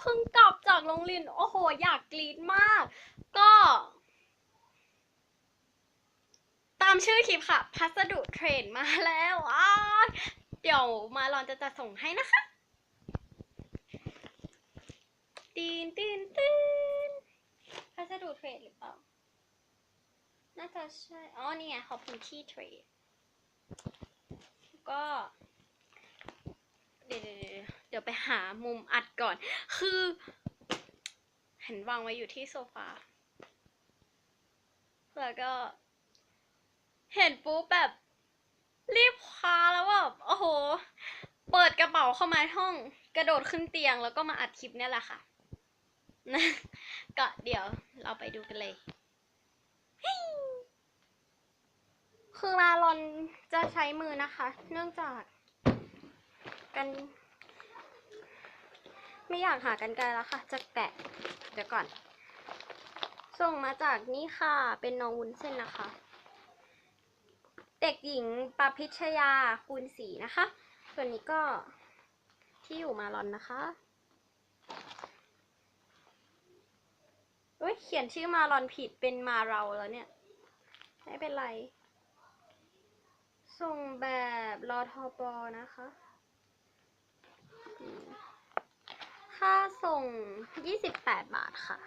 เพิ่งกลับจากโรงเรียน โอ้โห อยากกรีดมาก ก็ ตามชื่อคลิปค่ะ พัสดุเทรนมาแล้วอ้าเดี๋ยวมาลอนจะจะส่งให้นะคะตีนตีนตีนพัสดุเทรดหรือเปล่า น่าจะใช่ อ๋อนี่ไงขอบคุณที่เทรด ก็ เดี๋ยว เดี๋ยวไปหามุมอัดก่อน คือ เห็นวางไว้อยู่ที่โซฟา แล้วก็ เห็นปุ๊บแบบ รีบคว้าแล้วแบบโอ้โห เปิดกระเป๋าเข้ามาห้อง กระโดดขึ้นเตียงแล้วก็มาอัดคลิปเนี่ยแหละค่ะนะก็เดี๋ยวเราไปดูกันเลย คือมาลอนจะใช้มือนะคะ เนื่องจากกัน ไม่อยากหากันไกลแล้วค่ะ จะแกะ เดี๋ยวก่อน ส่งมาจากนี่ค่ะ เป็นน้องวุ้นเส้นนะคะ เด็กหญิงปพิชยาคูณศรีนะคะ ส่วนนี้ก็ที่อยู่มาลอนนะคะเอ้ยเขียนชื่อมาลอนผิดเป็นมาเราแล้วเนี่ย ไม่เป็นไร ส่งแบบรอทอปอนะคะ ค่าส่ง 28 บาทค่ะ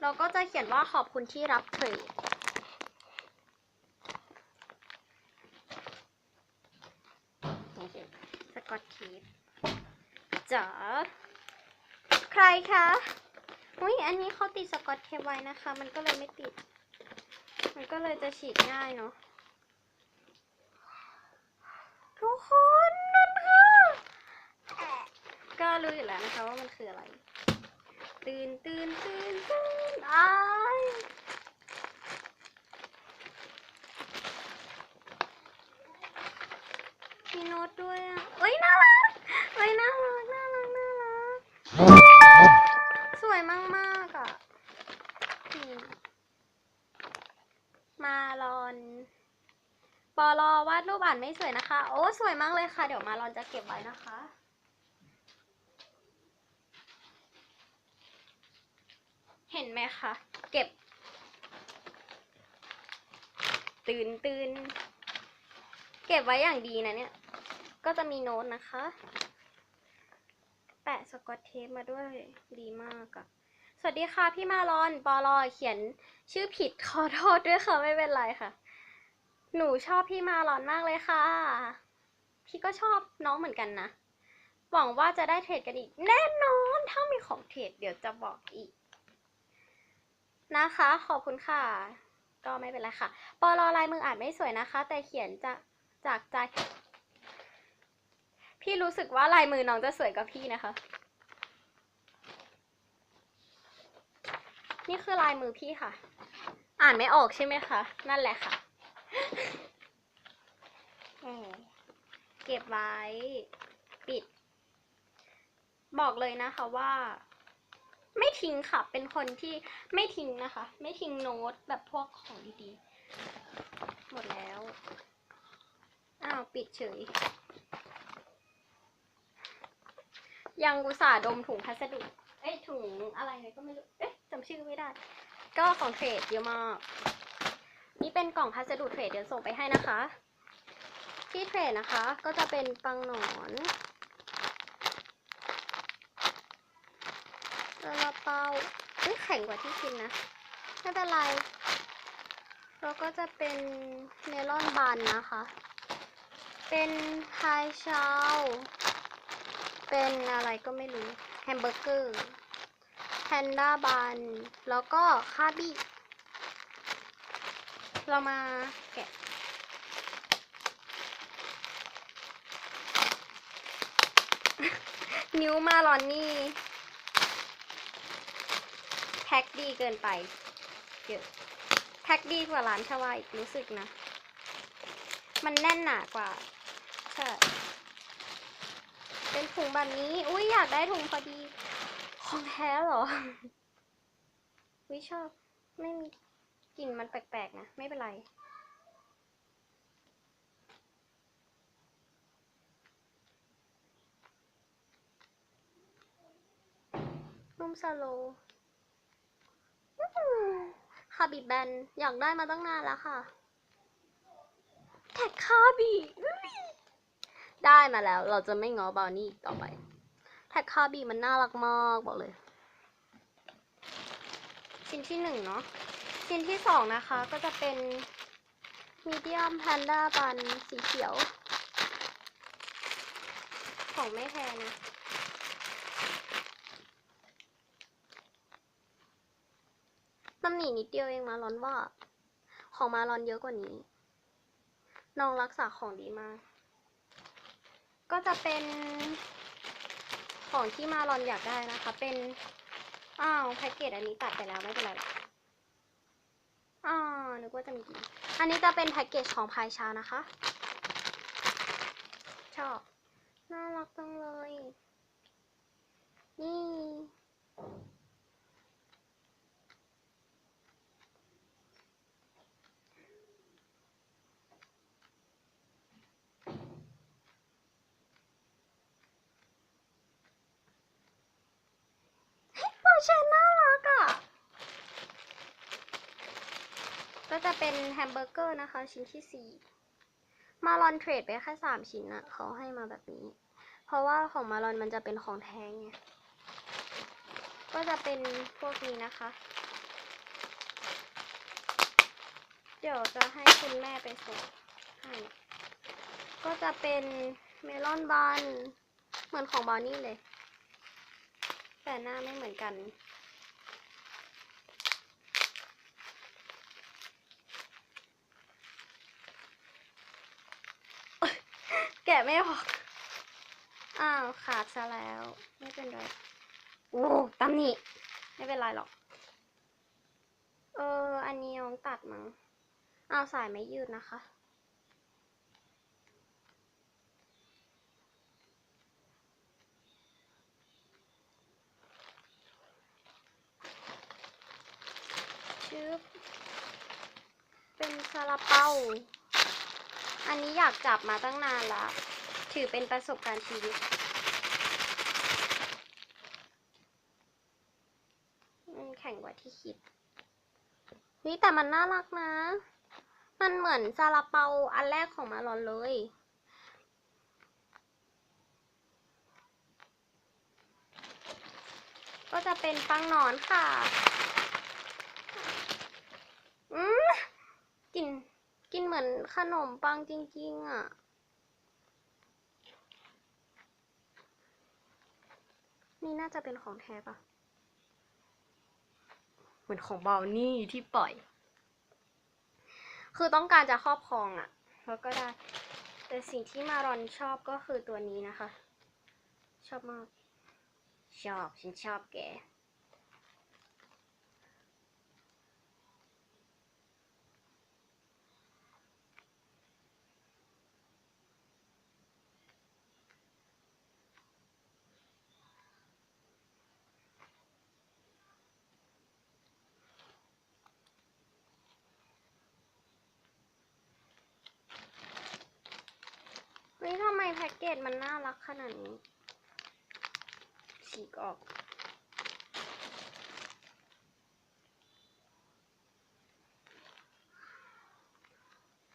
เราก็จะเขียนว่าขอบคุณที่รับเทรดสกอตเทปจ๋าใครคะอุ้ยอันนี้เขาติดสกอตเทปไว้นะคะ มันก็เลยไม่ติด มันก็เลยจะฉีดง่ายเนาะทุกคนค่ะแอะก็ รู้อยู่แล้วนะคะว่ามันคืออะไร ตื่นตื่นตื่นตื่นอ้ายมีโน้ตด้วยอะเอ้ยน่ารักเอ้ยน่ารักน่ารักน่ารัก สวยมากมากอะมาลอนปอลอวาดรูปอ่านไม่สวยนะคะ โอ้ สวยมากเลยค่ะ เดี๋ยวมาลอนจะเก็บไว้นะคะ เห็นไหมคะเก็บ ตื่นตื่นเก็บไว้อย่างดีนะเนี่ย ก็จะมีโน้ตนะคะ แปะสกอตเทปมาด้วยดีมากอะสวัสดีค่ะพี่มาลอนปอลอเขียนชื่อผิดขอโทษด้วยค่ะไม่เป็นไรค่ะ หนูชอบพี่มาลอนมากเลยค่ะ พี่ก็ชอบน้องเหมือนกันนะ หวังว่าจะได้เทรดกันอีก แน่นอนถ้ามีของเทรดเดี๋ยวจะบอกอีก นะคะ ขอบคุณค่ะ ก็ไม่เป็นไรค่ะ ปอลอลายมืออ่านไม่สวยนะคะ แต่เขียนจะจากใจ พี่รู้สึกว่าลายมือน้องจะสวยกว่าพี่นะคะ นี่คือลายมือพี่ค่ะ อ่านไม่ออกใช่ไหมคะ นั่นแหละค่ะเก็บไว้ ปิด บอกเลยนะคะว่า ไม่ทิ้งค่ะ เป็นคนที่ไม่ทิ้งนะคะ ไม่ทิ้งโน้ตแบบพวกของดีๆ หมดแล้ว อ้าว ปิดเฉย ยังอุตส่าห์ดมถุงพัสดุเอ้ย ถุงอะไรเนี่ยก็ไม่รู้ เอ๊ะจำชื่อไม่ได้ ก็ของเทรดเยอะมาก นี่เป็นกล่องพัสดุเทรดเดี๋ยวส่งไปให้นะคะ ที่เทรดนะคะ ก็จะเป็นปังหนอนซาลาเปาเอ้ยแข็งกว่าที่กินนะไม่เป็นไรแล้วก็จะเป็นเมลอนบันนะคะ เป็นพายชาวเป็นอะไรก็ไม่รู้ แฮมเบอร์เกอร์แพนด้าบัน แล้วก็คาบี้เรามาแกะนิ้วมาลอนนี่ พ็คดีเกินไปเยอะแพ็คดีกว่าร้านชวาอีกรู้สึกนะ มันแน่นหนากว่า ใช่ เป็นถุงแบบนี้ อุ้ยอยากได้ถุงพอดี ของแท้หรอ วิชอบ ไม่มีกลิ่นมันแปลกๆนะ ไม่เป็นไรสโล คาบิแบนอยากได้มาตั้งนานแล้วค่ะ แท็กคาบีได้มาแล้ว เราจะไม่ง้อบาวนี่ต่อไป แท็กคาบีมันน่ารักมากบอกเลย ชิ้นที่หนึ่งเนาะชิ้นที่สองนะคะก็จะเป็นมีเดียมแพนด้าบันสีเขียว ของไม่แพงนะ ตำห นินิดเดียวเองมาร้อนว่า ของมาร้อนเยอะกว่านี้ น้องรักษาของดีมาก ก็จะเป็นของที่มาร้อนอยากได้นะคะ เป็น อ้าวแพ็กเกจอันนี้ตัดไปแล้วไม่เป็นไรอกอ่าวนึกว่าจะมีอีกอันนี้จะเป็นแพ็กเกจของพายชานะคะ ชอบ น่ารักจังเลย นี่ โอเชนน่ารักอะ ก็ จะเป็นแฮมเบอร์เกอร์นะคะ ชิ้นที่สี่มาลอนเทรดไปแค่สามชิ้นอะเขาให้มาแบบนี้ เพราะว่าของมาลอนมันจะเป็นของแท้ไงก็จะเป็นพวกนี้นะคะ เดี๋ยวจะให้คุณแม่ไปส่งให้ก็จะเป็นเมลอนบันเหมือนของบาวนี่เลย แต่หน้าไม่เหมือนกันะไม่ออก อ้าว ขาดซะแล้ว ไม่เป็นไร โอ้ตำหนิไม่เป็นไรหรอก เออ อันนี้น้องตัดมั้งเอาสายไม่ยืดนะคะ ชึบเป็นซาลาเปา อันนี้อยากจับมาตั้งนานละถือเป็นประสบการณ์ชีวิตมันแข็งกว่าที่คิดนี่แต่มันน่ารักนะ มันเหมือนซาลาเปาอันแรกของมาลอนเลย ก็จะเป็นปังนอนค่ะ อืมกลิน กินเหมือนขนมปังจริง ๆ อะ นี่น่าจะเป็นของแท้ปะเหมือนของเบานี่ที่ปล่อย คือต้องการจะครอบครองอะแล้วก็ได้ แต่สิ่งที่มารอนชอบก็คือตัวนี้นะคะ ชอบมาก ชอบ ฉันชอบแก เฮ้ยทำไมแพ็ก เกจมันน่ารักขนาดนี้ฉีกออก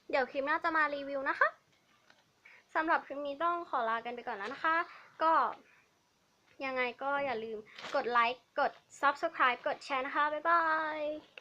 เดี๋ยวคลิปหน้าจะมารีวิวนะคะสำหรับคลิปนี้ต้องขอลากันไปก่อนแล้วนะคะ ก็ยังไงก็อย่าลืมกดไลค์ กด Subscribe กดแชร์นะคะ บ๊ายบาย